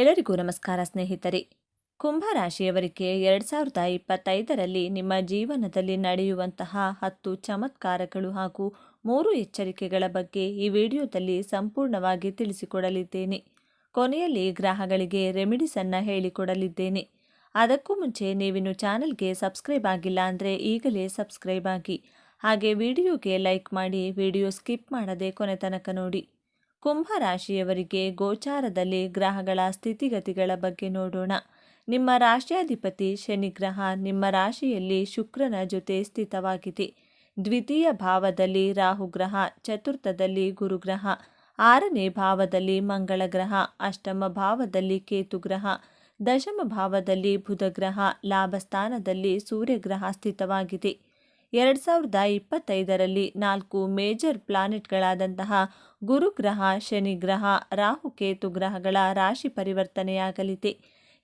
ಎಲ್ಲರಿಗೂ ನಮಸ್ಕಾರ ಸ್ನೇಹಿತರೆ. ಕುಂಭ ರಾಶಿಯವರಿಗೆ ಎರಡು ಸಾವಿರದ ಇಪ್ಪತ್ತೈದರಲ್ಲಿ ನಿಮ್ಮ ಜೀವನದಲ್ಲಿ ನಡೆಯುವಂತಹ ಹತ್ತು ಚಮತ್ಕಾರಗಳು ಹಾಗೂ ಮೂರು ಎಚ್ಚರಿಕೆಗಳ ಬಗ್ಗೆ ಈ ವಿಡಿಯೋದಲ್ಲಿ ಸಂಪೂರ್ಣವಾಗಿ ತಿಳಿಸಿಕೊಡಲಿದ್ದೇನೆ. ಕೊನೆಯಲ್ಲಿ ಗ್ರಹಗಳಿಗೆ ರೆಮಿಡಿಸನ್ನು ಹೇಳಿಕೊಡಲಿದ್ದೇನೆ. ಅದಕ್ಕೂ ಮುಂಚೆ ನೀವಿನ್ನು ಚಾನಲ್ಗೆ ಸಬ್ಸ್ಕ್ರೈಬ್ ಆಗಿಲ್ಲ ಅಂದರೆ ಈಗಲೇ ಸಬ್ಸ್ಕ್ರೈಬ್ ಆಗಿ. ಹಾಗೆ ವಿಡಿಯೋಗೆ ಲೈಕ್ ಮಾಡಿ ವಿಡಿಯೋ ಸ್ಕಿಪ್ ಮಾಡದೆ ಕೊನೆ ತನಕ ನೋಡಿ. ಕುಂಭ ರಾಶಿಯವರಿಗೆ ಗೋಚಾರದಲ್ಲಿ ಗ್ರಹಗಳ ಸ್ಥಿತಿಗತಿಗಳ ಬಗ್ಗೆ ನೋಡೋಣ. ನಿಮ್ಮ ರಾಶಿಯಾಧಿಪತಿ ಶನಿಗ್ರಹ ನಿಮ್ಮ ರಾಶಿಯಲ್ಲಿ ಶುಕ್ರನ ಜೊತೆ ಸ್ಥಿತವಾಗಿದೆ. ದ್ವಿತೀಯ ಭಾವದಲ್ಲಿ ರಾಹುಗ್ರಹ ಚತುರ್ಥದಲ್ಲಿ ಗುರುಗ್ರಹ ಆರನೇ ಭಾವದಲ್ಲಿ ಮಂಗಳ ಗ್ರಹ, ಅಷ್ಟಮ ಭಾವದಲ್ಲಿ ಕೇತುಗ್ರಹ ದಶಮ ಭಾವದಲ್ಲಿ ಬುಧಗ್ರಹ ಲಾಭಸ್ಥಾನದಲ್ಲಿ ಸೂರ್ಯಗ್ರಹ ಸ್ಥಿತವಾಗಿದೆ. ಎರಡು ಸಾವಿರದ ಇಪ್ಪತ್ತೈದರಲ್ಲಿ ನಾಲ್ಕು ಮೇಜರ್ ಪ್ಲಾನೆಟ್ಗಳಾದಂತಹ ಗುರುಗ್ರಹ, ಶನಿಗ್ರಹ, ರಾಹುಕೇತು ಗ್ರಹಗಳ ರಾಶಿ ಪರಿವರ್ತನೆಯಾಗಲಿದೆ.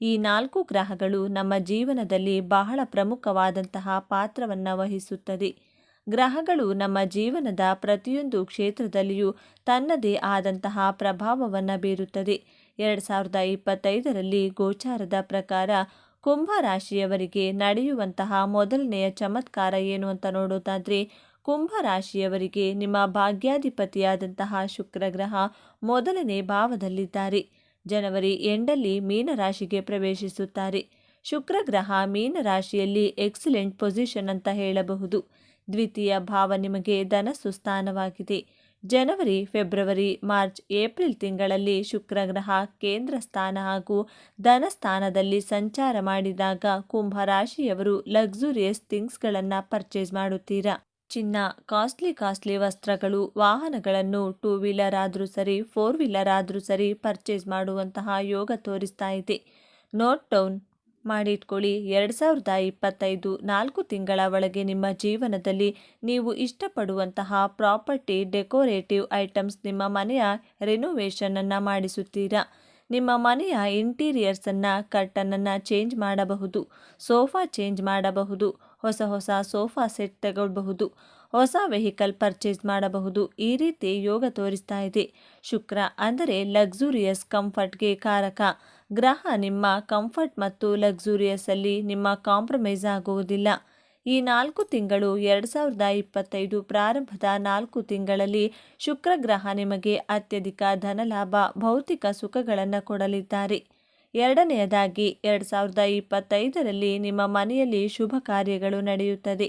ಈ ನಾಲ್ಕು ಗ್ರಹಗಳು ನಮ್ಮ ಜೀವನದಲ್ಲಿ ಬಹಳ ಪ್ರಮುಖವಾದಂತಹ ಪಾತ್ರವನ್ನು ವಹಿಸುತ್ತದೆ. ಗ್ರಹಗಳು ನಮ್ಮ ಜೀವನದ ಪ್ರತಿಯೊಂದು ಕ್ಷೇತ್ರದಲ್ಲಿಯೂ ತನ್ನದೇ ಆದಂತಹ ಪ್ರಭಾವವನ್ನು ಬೀರುತ್ತದೆ. ಎರಡು ಸಾವಿರದ ಇಪ್ಪತ್ತೈದರಲ್ಲಿ ಗೋಚಾರದ ಪ್ರಕಾರ ಕುಂಭ ರಾಶಿಯವರಿಗೆ ನಡೆಯುವಂತಹ ಮೊದಲನೆಯ ಚಮತ್ಕಾರ ಏನು ಅಂತ ನೋಡೋದಾದರೆ, ಕುಂಭ ರಾಶಿಯವರಿಗೆ ನಿಮ್ಮ ಭಾಗ್ಯಾಧಿಪತಿಯಾದಂತಹ ಶುಕ್ರಗ್ರಹ ಮೊದಲನೇ ಭಾವದಲ್ಲಿದ್ದಾರೆ. ಜನವರಿ ಎಂಡಲ್ಲಿ ಮೀನರಾಶಿಗೆ ಪ್ರವೇಶಿಸುತ್ತಾರೆ. ಶುಕ್ರಗ್ರಹ ಮೀನರಾಶಿಯಲ್ಲಿ ಎಕ್ಸಲೆಂಟ್ ಪೊಸಿಷನ್ ಅಂತ ಹೇಳಬಹುದು. ದ್ವಿತೀಯ ಭಾವ ನಿಮಗೆ ಧನಸ್ಸು ಸ್ಥಾನವಾಗಿದೆ. ಜನವರಿ, ಫೆಬ್ರವರಿ, ಮಾರ್ಚ್, ಏಪ್ರಿಲ್ ತಿಂಗಳಲ್ಲಿ ಶುಕ್ರಗ್ರಹ, ಕೇಂದ್ರ ಸ್ಥಾನ ಹಾಗೂ ಧನಸ್ಥಾನದಲ್ಲಿ ಸಂಚಾರ ಮಾಡಿದಾಗ ಕುಂಭ ರಾಶಿಯವರು ಲಕ್ಸುರಿಯಸ್ ಥಿಂಗ್ಸ್ಗಳನ್ನು ಪರ್ಚೇಸ್ ಮಾಡುತ್ತೀರಾ? ಚಿನ್ನ, ಕಾಸ್ಟ್ಲಿ ಕಾಸ್ಟ್ಲಿ ವಸ್ತ್ರಗಳು, ವಾಹನಗಳನ್ನು ಟೂ ವೀಲರ್ ಆದರೂ ಸರಿ ಫೋರ್ ವೀಲರ್ ಆದರೂ ಸರಿ ಪರ್ಚೇಸ್ ಮಾಡುವಂತಹ ಯೋಗ ತೋರಿಸ್ತಾ ಇದೆ. ನೋಟ್ ಡೌನ್ ಮಾಡಿಟ್ಕೊಳ್ಳಿ. ಎರಡು ಸಾವಿರದ ಇಪ್ಪತ್ತೈದು ನಾಲ್ಕು ತಿಂಗಳ ಒಳಗೆ ನಿಮ್ಮ ಜೀವನದಲ್ಲಿ ನೀವು ಇಷ್ಟಪಡುವಂತಹ ಪ್ರಾಪರ್ಟಿ ಡೆಕೋರೇಟಿವ್ ಐಟಮ್ಸ್ ನಿಮ್ಮ ಮನೆಯ ರಿನೋವೇಷನನ್ನು ಮಾಡಿಸುತ್ತೀರಾ? ನಿಮ್ಮ ಮನೆಯ ಇಂಟೀರಿಯರ್ಸನ್ನು ಕರ್ಟನನ್ನು ಚೇಂಜ್ ಮಾಡಬಹುದು, ಸೋಫಾ ಚೇಂಜ್ ಮಾಡಬಹುದು, ಹೊಸ ಹೊಸ ಸೋಫಾ ಸೆಟ್ ತಗೊಳ್ಬಹುದು. ಹೊಸ ವೆಹಿಕಲ್ ಪರ್ಚೇಸ್ ಮಾಡಬಹುದು. ಈ ರೀತಿ ಯೋಗ ತೋರಿಸ್ತಾ ಇದೆ. ಶುಕ್ರ ಅಂದರೆ ಲಕ್ಸುರಿಯಸ್ ಕಂಫರ್ಟ್ಗೆ ಕಾರಕ. ಗ್ರಹ ನಿಮ್ಮ ಕಂಫರ್ಟ್ ಮತ್ತು ಲಕ್ಸುರಿಯಸ್ಸಲ್ಲಿ ನಿಮ್ಮ ಕಾಂಪ್ರಮೈಸ್ ಆಗುವುದಿಲ್ಲ. ಈ ನಾಲ್ಕು ತಿಂಗಳು ಎರಡು ಸಾವಿರದ ಇಪ್ಪತ್ತೈದು ಪ್ರಾರಂಭದ ನಾಲ್ಕು ತಿಂಗಳಲ್ಲಿ ಶುಕ್ರ ಗ್ರಹ ನಿಮಗೆ ಅತ್ಯಧಿಕ ಧನಲಾಭ, ಭೌತಿಕ ಸುಖಗಳನ್ನು ಕೊಡಲಿದ್ದಾರೆ. ಎರಡನೆಯದಾಗಿ, ಎರಡು ಸಾವಿರದ ಇಪ್ಪತ್ತೈದರಲ್ಲಿ ನಿಮ್ಮ ಮನೆಯಲ್ಲಿ ಶುಭ ಕಾರ್ಯಗಳು ನಡೆಯುತ್ತದೆ.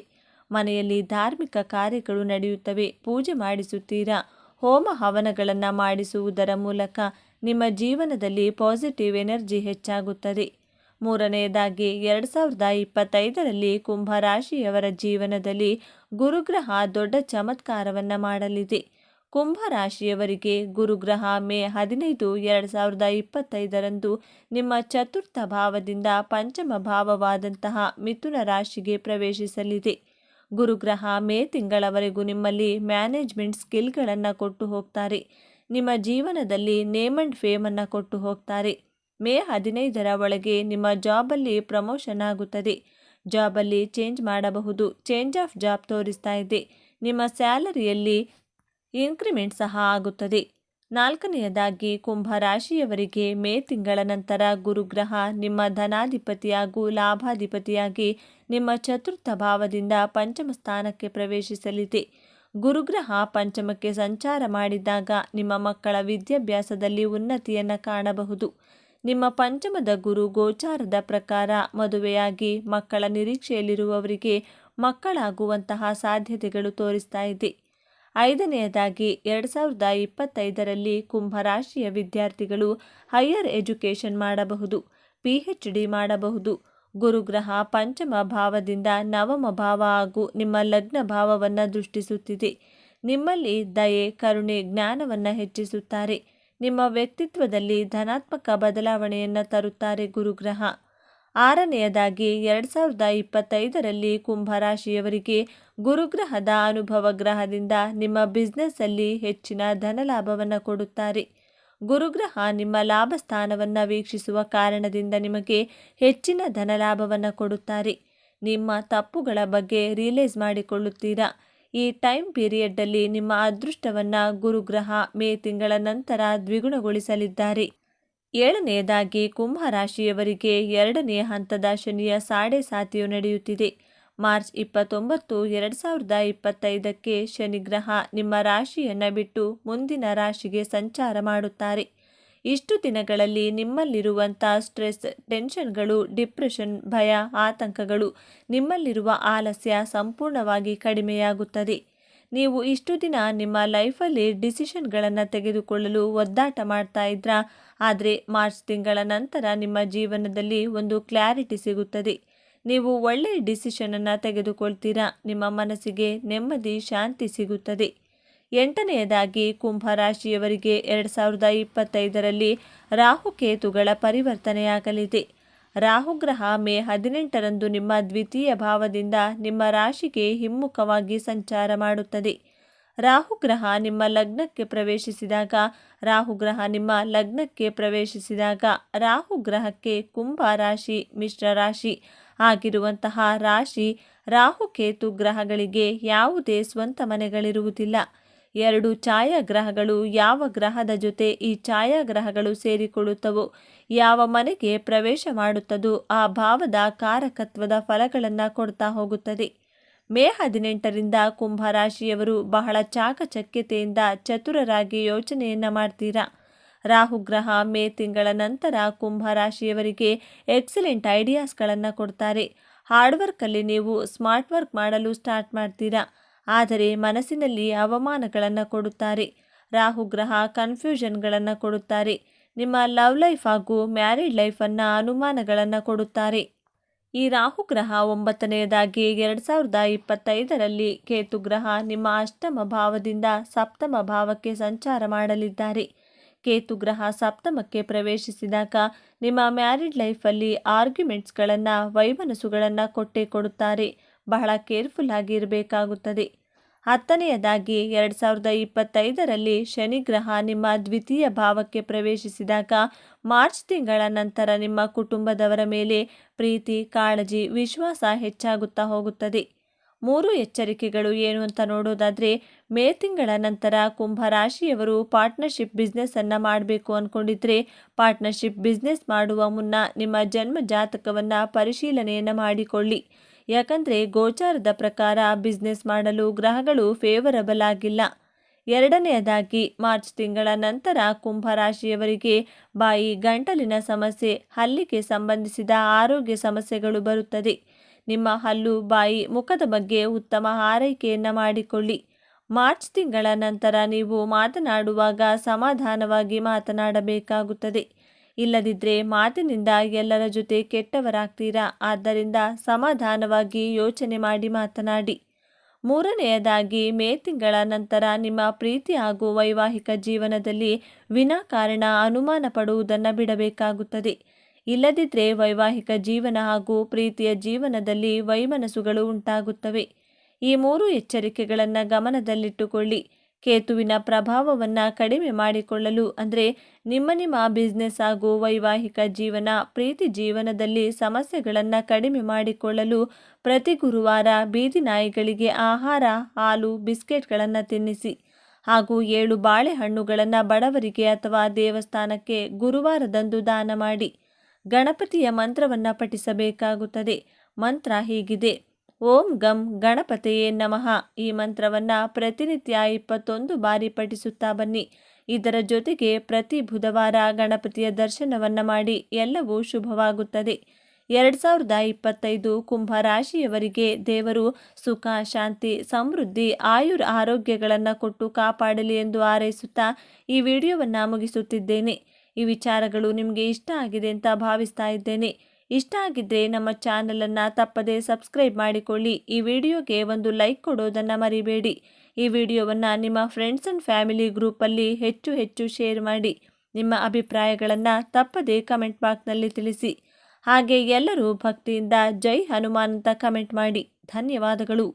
ಮನೆಯಲ್ಲಿ ಧಾರ್ಮಿಕ ಕಾರ್ಯಗಳು ನಡೆಯುತ್ತವೆ. ಪೂಜೆ ಮಾಡಿಸುತ್ತೀರಾ? ಹೋಮ ಹವನಗಳನ್ನು ಮಾಡಿಸುವುದರ ಮೂಲಕ ನಿಮ್ಮ ಜೀವನದಲ್ಲಿ ಪಾಸಿಟಿವ್ ಎನರ್ಜಿ ಹೆಚ್ಚಾಗುತ್ತದೆ. ಮೂರನೆಯದಾಗಿ, ಎರಡು ಸಾವಿರದ ಇಪ್ಪತ್ತೈದರಲ್ಲಿ ಕುಂಭ ರಾಶಿಯವರ ಜೀವನದಲ್ಲಿ ಗುರುಗ್ರಹ ದೊಡ್ಡ ಚಮತ್ಕಾರವನ್ನು ಮಾಡಲಿದೆ. ಕುಂಭ ರಾಶಿಯವರಿಗೆ ಗುರುಗ್ರಹ ಮೇ ಹದಿನೈದು, ಎರಡು ಸಾವಿರದ ಇಪ್ಪತ್ತೈದರಂದು ನಿಮ್ಮ ಚತುರ್ಥ ಭಾವದಿಂದ ಪಂಚಮ ಭಾವವಾದಂತಹ ಮಿಥುನ ರಾಶಿಗೆ ಪ್ರವೇಶಿಸಲಿದೆ. ಗುರುಗ್ರಹ ಮೇ ತಿಂಗಳವರೆಗೂ ನಿಮ್ಮಲ್ಲಿ ಮ್ಯಾನೇಜ್ಮೆಂಟ್ ಸ್ಕಿಲ್ಗಳನ್ನು ಕೊಟ್ಟು ಹೋಗ್ತಾರೆ. ನಿಮ್ಮ ಜೀವನದಲ್ಲಿ ನೇಮ್ ಅಂಡ್ ಫೇಮನ್ನು ಕೊಟ್ಟು ಹೋಗ್ತಾರೆ. ಮೇ ಹದಿನೈದರ ಒಳಗೆ ನಿಮ್ಮ ಜಾಬಲ್ಲಿ ಪ್ರಮೋಷನ್ ಆಗುತ್ತದೆ. ಜಾಬಲ್ಲಿ ಚೇಂಜ್ ಮಾಡಬಹುದು. ಚೇಂಜ್ ಆಫ್ ಜಾಬ್ ತೋರಿಸ್ತಾ ಇದೆ. ನಿಮ್ಮ ಸ್ಯಾಲರಿಯಲ್ಲಿ ಇನ್ಕ್ರಿಮೆಂಟ್ ಸಹ ಆಗುತ್ತದೆ. ನಾಲ್ಕನೆಯದಾಗಿ, ಕುಂಭ ರಾಶಿಯವರಿಗೆ ಮೇ ತಿಂಗಳ ನಂತರ ಗುರುಗ್ರಹ ನಿಮ್ಮ ಧನಾಧಿಪತಿ ಹಾಗೂ ಲಾಭಾಧಿಪತಿಯಾಗಿ ನಿಮ್ಮ ಚತುರ್ಥ ಭಾವದಿಂದ ಪಂಚಮ ಸ್ಥಾನಕ್ಕೆ ಪ್ರವೇಶಿಸಲಿದೆ. ಗುರುಗ್ರಹ ಪಂಚಮಕ್ಕೆ ಸಂಚಾರ ಮಾಡಿದಾಗ ನಿಮ್ಮ ಮಕ್ಕಳ ವಿದ್ಯಾಭ್ಯಾಸದಲ್ಲಿ ಉನ್ನತಿಯನ್ನು ಕಾಣಬಹುದು. ನಿಮ್ಮ ಪಂಚಮದ ಗುರು ಗೋಚಾರದ ಪ್ರಕಾರ ಮದುವೆಯಾಗಿ ಮಕ್ಕಳ ನಿರೀಕ್ಷೆಯಲ್ಲಿರುವವರಿಗೆ ಮಕ್ಕಳಾಗುವಂತಹ ಸಾಧ್ಯತೆಗಳು ತೋರಿಸ್ತಾ ಇದೆ. ಐದನೆಯದಾಗಿ, ಎರಡು ಸಾವಿರದ ಇಪ್ಪತ್ತೈದರಲ್ಲಿ ಕುಂಭರಾಶಿಯ ವಿದ್ಯಾರ್ಥಿಗಳು ಹೈಯರ್ ಎಜುಕೇಷನ್ ಮಾಡಬಹುದು ಪಿ ಎಚ್ ಡಿ ಮಾಡಬಹುದು. ಗುರುಗ್ರಹ ಪಂಚಮ ಭಾವದಿಂದ ನವಮ ಭಾವ ಹಾಗೂ ನಿಮ್ಮ ಲಗ್ನ ಭಾವವನ್ನು ದೃಷ್ಟಿಸುತ್ತಿದೆ. ನಿಮ್ಮಲ್ಲಿ ದಯೆ, ಕರುಣೆ, ಜ್ಞಾನವನ್ನು ಹೆಚ್ಚಿಸುತ್ತಾರೆ. ನಿಮ್ಮ ವ್ಯಕ್ತಿತ್ವದಲ್ಲಿ ಧನಾತ್ಮಕ ಬದಲಾವಣೆಯನ್ನು ತರುತ್ತಾರೆ ಗುರುಗ್ರಹ. ಆರನೆಯದಾಗಿ, ಎರಡು ಸಾವಿರದ ಇಪ್ಪತ್ತೈದರಲ್ಲಿ ಕುಂಭರಾಶಿಯವರಿಗೆ ಗುರುಗ್ರಹದ ಅನುಭವ ಗ್ರಹದಿಂದ ನಿಮ್ಮ ಬಿಸ್ನೆಸ್ಸಲ್ಲಿ ಹೆಚ್ಚಿನ ಧನಲಾಭವನ್ನು ಕೊಡುತ್ತಾರೆ. ಗುರುಗ್ರಹ ನಿಮ್ಮ ಲಾಭ ಸ್ಥಾನವನ್ನು ವೀಕ್ಷಿಸುವ ಕಾರಣದಿಂದ ನಿಮಗೆ ಹೆಚ್ಚಿನ ಧನಲಾಭವನ್ನು ಕೊಡುತ್ತಾರೆ. ನಿಮ್ಮ ತಪ್ಪುಗಳ ಬಗ್ಗೆ ರಿಯಲೈಸ್ ಮಾಡಿಕೊಳ್ಳುತ್ತೀರಾ? ಈ ಟೈಮ್ ಪೀರಿಯಡ್ಡಲ್ಲಿ ನಿಮ್ಮ ಅದೃಷ್ಟವನ್ನು ಗುರುಗ್ರಹ ಮೇ ತಿಂಗಳ ನಂತರ ದ್ವಿಗುಣಗೊಳಿಸಲಿದ್ದಾರೆ. ಏಳನೆಯದಾಗಿ ಕುಂಭ ರಾಶಿಯವರಿಗೆ ಎರಡನೇ ಹಂತದ ಶನಿಯ ಸಾಡೆ ಸಾತಿಯು ನಡೆಯುತ್ತಿದೆ. ಮಾರ್ಚ್ ಇಪ್ಪತ್ತೊಂಬತ್ತು, ಎರಡು ಸಾವಿರದ ಇಪ್ಪತ್ತೈದಕ್ಕೆ ಶನಿಗ್ರಹ ನಿಮ್ಮ ರಾಶಿಯನ್ನು ಬಿಟ್ಟು ಮುಂದಿನ ರಾಶಿಗೆ ಸಂಚಾರ ಮಾಡುತ್ತಾರೆ. ಇಷ್ಟು ದಿನಗಳಲ್ಲಿ ನಿಮ್ಮಲ್ಲಿರುವಂಥ ಸ್ಟ್ರೆಸ್, ಟೆನ್ಷನ್ಗಳು, ಡಿಪ್ರೆಷನ್, ಭಯ, ಆತಂಕಗಳು ನಿಮ್ಮಲ್ಲಿರುವ ಆಲಸ್ಯ ಸಂಪೂರ್ಣವಾಗಿ ಕಡಿಮೆಯಾಗುತ್ತದೆ. ನೀವು ಇಷ್ಟು ದಿನ ನಿಮ್ಮ ಲೈಫಲ್ಲಿ ಡಿಸಿಷನ್ಗಳನ್ನು ತೆಗೆದುಕೊಳ್ಳಲು ಒದ್ದಾಟ ಮಾಡ್ತಾ ಇದ್ರ? ಆದರೆ ಮಾರ್ಚ್ ತಿಂಗಳ ನಂತರ ನಿಮ್ಮ ಜೀವನದಲ್ಲಿ ಒಂದು ಕ್ಲಾರಿಟಿ ಸಿಗುತ್ತದೆ. ನೀವು ಒಳ್ಳೆಯ ಡಿಸಿಷನನ್ನು ತೆಗೆದುಕೊಳ್ತೀರಾ? ನಿಮ್ಮ ಮನಸ್ಸಿಗೆ ನೆಮ್ಮದಿ, ಶಾಂತಿ ಸಿಗುತ್ತದೆ. ಎಂಟನೆಯದಾಗಿ ಕುಂಭ ರಾಶಿಯವರಿಗೆ ಎರಡು ಸಾವಿರದ ಇಪ್ಪತ್ತೈದರಲ್ಲಿ ರಾಹುಕೇತುಗಳ ಪರಿವರ್ತನೆಯಾಗಲಿದೆ. ರಾಹುಗ್ರಹ ಮೇ ಹದಿನೆಂಟರಂದು ನಿಮ್ಮ ದ್ವಿತೀಯ ಭಾವದಿಂದ ನಿಮ್ಮ ರಾಶಿಗೆ ಹಿಮ್ಮುಖವಾಗಿ ಸಂಚಾರ ಮಾಡುತ್ತದೆ. ರಾಹುಗ್ರಹ ನಿಮ್ಮ ಲಗ್ನಕ್ಕೆ ಪ್ರವೇಶಿಸಿದಾಗ, ರಾಹುಗ್ರಹ ನಿಮ್ಮ ಲಗ್ನಕ್ಕೆ ಪ್ರವೇಶಿಸಿದಾಗ ರಾಹುಗ್ರಹಕ್ಕೆ ಕುಂಭ ರಾಶಿ, ಮಿಶ್ರ ರಾಶಿ ಆಗಿರುವಂತಹ ರಾಶಿ ರಾಹುಕೇತು ಗ್ರಹಗಳಿಗೆ ಯಾವುದೇ ಸ್ವಂತ ಮನೆಗಳಿರುವುದಿಲ್ಲ. ಎರಡು ಛಾಯಾಗ್ರಹಗಳು ಯಾವ ಗ್ರಹದ ಜೊತೆ ಈ ಛಾಯಾಗ್ರಹಗಳು ಸೇರಿಕೊಳ್ಳುತ್ತವೋ, ಯಾವ ಮನೆಗೆ ಪ್ರವೇಶ ಮಾಡುತ್ತದೋ ಆ ಭಾವದ ಕಾರಕತ್ವದ ಫಲಗಳನ್ನು ಕೊಡ್ತಾ ಹೋಗುತ್ತದೆ. ಮೇ ಹದಿನೆಂಟರಿಂದ ಕುಂಭರಾಶಿಯವರು ಬಹಳ ಚಾಕಚಕ್ಯತೆಯಿಂದ ಚತುರರಾಗಿ ಯೋಚನೆಯನ್ನು ಮಾಡ್ತೀರಾ? ರಾಹುಗ್ರಹ ಮೇ ತಿಂಗಳ ನಂತರ ಕುಂಭ ರಾಶಿಯವರಿಗೆ ಎಕ್ಸಲೆಂಟ್ ಐಡಿಯಾಸ್ಗಳನ್ನು ಕೊಡ್ತಾರೆ. ಹಾರ್ಡ್ ವರ್ಕಲ್ಲಿ ನೀವು ಸ್ಮಾರ್ಟ್ ವರ್ಕ್ ಮಾಡಲು ಸ್ಟಾರ್ಟ್ ಮಾಡ್ತೀರಾ? ಆದರೆ ಮನಸ್ಸಿನಲ್ಲಿ ಅವಮಾನಗಳನ್ನು ಕೊಡುತ್ತಾರೆ. ರಾಹುಗ್ರಹ ಕನ್ಫ್ಯೂಷನ್ಗಳನ್ನು ಕೊಡುತ್ತಾರೆ. ನಿಮ್ಮ ಲವ್ ಲೈಫ್ ಹಾಗೂ ಮ್ಯಾರಿಡ್ ಲೈಫನ್ನು ಅನುಮಾನಗಳನ್ನು ಕೊಡುತ್ತಾರೆ. ಈ ರಾಹುಗ್ರಹ ಒಂಬತ್ತನೆಯದಾಗಿ ಎರಡು ಸಾವಿರದ ಇಪ್ಪತ್ತೈದರಲ್ಲಿ ಕೇತುಗ್ರಹ ನಿಮ್ಮ ಅಷ್ಟಮ ಭಾವದಿಂದ ಸಪ್ತಮ ಭಾವಕ್ಕೆ ಸಂಚಾರ ಮಾಡಲಿದ್ದಾರೆ. ಕೇತುಗ್ರಹ ಸಪ್ತಮಕ್ಕೆ ಪ್ರವೇಶಿಸಿದಾಗ ನಿಮ್ಮ ಮ್ಯಾರಿಡ್ ಲೈಫಲ್ಲಿ ಆರ್ಗ್ಯುಮೆಂಟ್ಸ್ಗಳನ್ನು, ವೈಮನಸ್ಸುಗಳನ್ನು ಕೊಟ್ಟೇ ಕೊಡುತ್ತಾರೆ. ಬಹಳ ಕೇರ್ಫುಲ್ ಆಗಿ ಇರಬೇಕಾಗುತ್ತದೆ ಹತ್ತನೆಯದಾಗಿ ಎರಡು ಸಾವಿರದ ಇಪ್ಪತ್ತೈದರಲ್ಲಿ ಶನಿಗ್ರಹ ನಿಮ್ಮ ದ್ವಿತೀಯ ಭಾವಕ್ಕೆ ಪ್ರವೇಶಿಸಿದಾಗ ಮಾರ್ಚ್ ತಿಂಗಳ ನಂತರ ನಿಮ್ಮ ಕುಟುಂಬದವರ ಮೇಲೆ ಪ್ರೀತಿ, ಕಾಳಜಿ, ವಿಶ್ವಾಸ ಹೆಚ್ಚಾಗುತ್ತಾ ಹೋಗುತ್ತದೆ. ಮೂರು ಎಚ್ಚರಿಕೆಗಳು ಏನು ಅಂತ ನೋಡೋದಾದರೆ, ಮೇ ತಿಂಗಳ ನಂತರ ಕುಂಭ ರಾಶಿಯವರು ಪಾರ್ಟ್ನರ್ಶಿಪ್ ಬಿಸ್ನೆಸ್ಸನ್ನು ಮಾಡಬೇಕು ಅಂದ್ಕೊಂಡಿದ್ರೆ ಪಾರ್ಟ್ನರ್ಶಿಪ್ ಬಿಸ್ನೆಸ್ ಮಾಡುವ ಮುನ್ನ ನಿಮ್ಮ ಜನ್ಮ ಜಾತಕವನ್ನು ಪರಿಶೀಲನೆಯನ್ನು ಮಾಡಿಕೊಳ್ಳಿ. ಯಾಕಂದರೆ ಗೋಚಾರದ ಪ್ರಕಾರ ಬಿಸ್ನೆಸ್ ಮಾಡಲು ಗ್ರಹಗಳು ಫೇವರಬಲ್ ಆಗಿಲ್ಲ. ಎರಡನೆಯದಾಗಿ, ಮಾರ್ಚ್ ತಿಂಗಳ ನಂತರ ಕುಂಭ ರಾಶಿಯವರಿಗೆ ಬಾಯಿ ಗಂಟಲಿನ ಸಮಸ್ಯೆ, ಹಲ್ಲಿಗೆ ಸಂಬಂಧಿಸಿದ ಆರೋಗ್ಯ ಸಮಸ್ಯೆಗಳು ಬರುತ್ತದೆ. ನಿಮ್ಮ ಹಲ್ಲು, ಬಾಯಿ, ಮುಖದ ಬಗ್ಗೆ ಉತ್ತಮ ಆರೈಕೆಯನ್ನು ಮಾಡಿಕೊಳ್ಳಿ. ಮಾರ್ಚ್ ತಿಂಗಳ ನಂತರ ನೀವು ಮಾತನಾಡುವಾಗ ಸಮಾಧಾನವಾಗಿ ಮಾತನಾಡಬೇಕಾಗುತ್ತದೆ. ಇಲ್ಲದಿದ್ದರೆ ಮಾತಿನಿಂದ ಎಲ್ಲರ ಜೊತೆ ಕೆಟ್ಟವರಾಗ್ತೀರಾ? ಆದ್ದರಿಂದ ಸಮಾಧಾನವಾಗಿ ಯೋಚನೆ ಮಾಡಿ ಮಾತನಾಡಿ. ಮೂರನೆಯದಾಗಿ, ಮೇ ತಿಂಗಳ ನಂತರ ನಿಮ್ಮ ಪ್ರೀತಿ ಹಾಗೂ ವೈವಾಹಿಕ ಜೀವನದಲ್ಲಿ ವಿನಾಕಾರಣ ಅನುಮಾನ ಪಡುವುದನ್ನು ಬಿಡಬೇಕಾಗುತ್ತದೆ. ಇಲ್ಲದಿದ್ದರೆ ವೈವಾಹಿಕ ಜೀವನ ಹಾಗೂ ಪ್ರೀತಿಯ ಜೀವನದಲ್ಲಿ ವೈಮನಸ್ಸುಗಳು ಉಂಟಾಗುತ್ತವೆ. ಈ ಮೂರು ಎಚ್ಚರಿಕೆಗಳನ್ನು ಗಮನದಲ್ಲಿಟ್ಟುಕೊಳ್ಳಿ. ಕೇತುವಿನ ಪ್ರಭಾವವನ್ನು ಕಡಿಮೆ ಮಾಡಿಕೊಳ್ಳಲು ಅಂದರೆ ನಿಮ್ಮ ನಿಮ್ಮ ಬಿಸ್ನೆಸ್ ಹಾಗೂ ವೈವಾಹಿಕ ಜೀವನ, ಪ್ರೀತಿ ಜೀವನದಲ್ಲಿ ಸಮಸ್ಯೆಗಳನ್ನು ಕಡಿಮೆ ಮಾಡಿಕೊಳ್ಳಲು ಪ್ರತಿ ಗುರುವಾರ ಬೀದಿ ನಾಯಿಗಳಿಗೆ ಆಹಾರ, ಹಾಲು, ಬಿಸ್ಕೆಟ್ಗಳನ್ನು ತಿನ್ನಿಸಿ. ಹಾಗೂ ಏಳು ಬಾಳೆಹಣ್ಣುಗಳನ್ನು ಬಡವರಿಗೆ ಅಥವಾ ದೇವಸ್ಥಾನಕ್ಕೆ ಗುರುವಾರದಂದು ದಾನ ಮಾಡಿ. ಗಣಪತಿಯ ಮಂತ್ರವನ್ನು ಪಠಿಸಬೇಕಾಗುತ್ತದೆ. ಮಂತ್ರ ಹೀಗಿದೆ. ಓಂ ಗಂ ಗಣಪತಿಯೇ ನಮಃ. ಈ ಮಂತ್ರವನ್ನು ಪ್ರತಿನಿತ್ಯ ಇಪ್ಪತ್ತೊಂದು ಬಾರಿ ಪಠಿಸುತ್ತಾ ಬನ್ನಿ. ಇದರ ಜೊತೆಗೆ ಪ್ರತಿ ಬುಧವಾರ ಗಣಪತಿಯ ದರ್ಶನವನ್ನು ಮಾಡಿ ಎಲ್ಲವೂ ಶುಭವಾಗುತ್ತದೆ. ಎರಡು ಸಾವಿರದ ಇಪ್ಪತ್ತೈದು ಕುಂಭ ರಾಶಿಯವರಿಗೆ ದೇವರು ಸುಖ, ಶಾಂತಿ, ಸಮೃದ್ಧಿ, ಆಯುರ್ ಆರೋಗ್ಯಗಳನ್ನು ಕೊಟ್ಟು ಕಾಪಾಡಲಿ ಎಂದು ಹಾರೈಸುತ್ತಾ ಈ ವಿಡಿಯೋವನ್ನು ಮುಗಿಸುತ್ತಿದ್ದೇನೆ. ಈ ವಿಚಾರಗಳು ನಿಮಗೆ ಇಷ್ಟ ಆಗಿದೆ ಅಂತ ಭಾವಿಸ್ತಾ ಇದ್ದೇನೆ. ಇಷ್ಟ ಆಗಿದ್ದರೆ ನಮ್ಮ ಚಾನಲನ್ನು ತಪ್ಪದೇ ಸಬ್ಸ್ಕ್ರೈಬ್ ಮಾಡಿಕೊಳ್ಳಿ. ಈ ವಿಡಿಯೋಗೆ ಒಂದು ಲೈಕ್ ಕೊಡೋದನ್ನು ಮರಿಬೇಡಿ. ಈ ವಿಡಿಯೋವನ್ನು ನಿಮ್ಮ ಫ್ರೆಂಡ್ಸ್ ಆ್ಯಂಡ್ ಫ್ಯಾಮಿಲಿ ಗ್ರೂಪಲ್ಲಿ ಹೆಚ್ಚು ಹೆಚ್ಚು ಶೇರ್ ಮಾಡಿ. ನಿಮ್ಮ ಅಭಿಪ್ರಾಯಗಳನ್ನು ತಪ್ಪದೇ ಕಮೆಂಟ್ ಬಾಕ್ಸ್ನಲ್ಲಿ ತಿಳಿಸಿ. ಹಾಗೆ ಎಲ್ಲರೂ ಭಕ್ತಿಯಿಂದ ಜೈ ಹನುಮಾನ್ ಅಂತ ಕಮೆಂಟ್ ಮಾಡಿ. ಧನ್ಯವಾದಗಳು.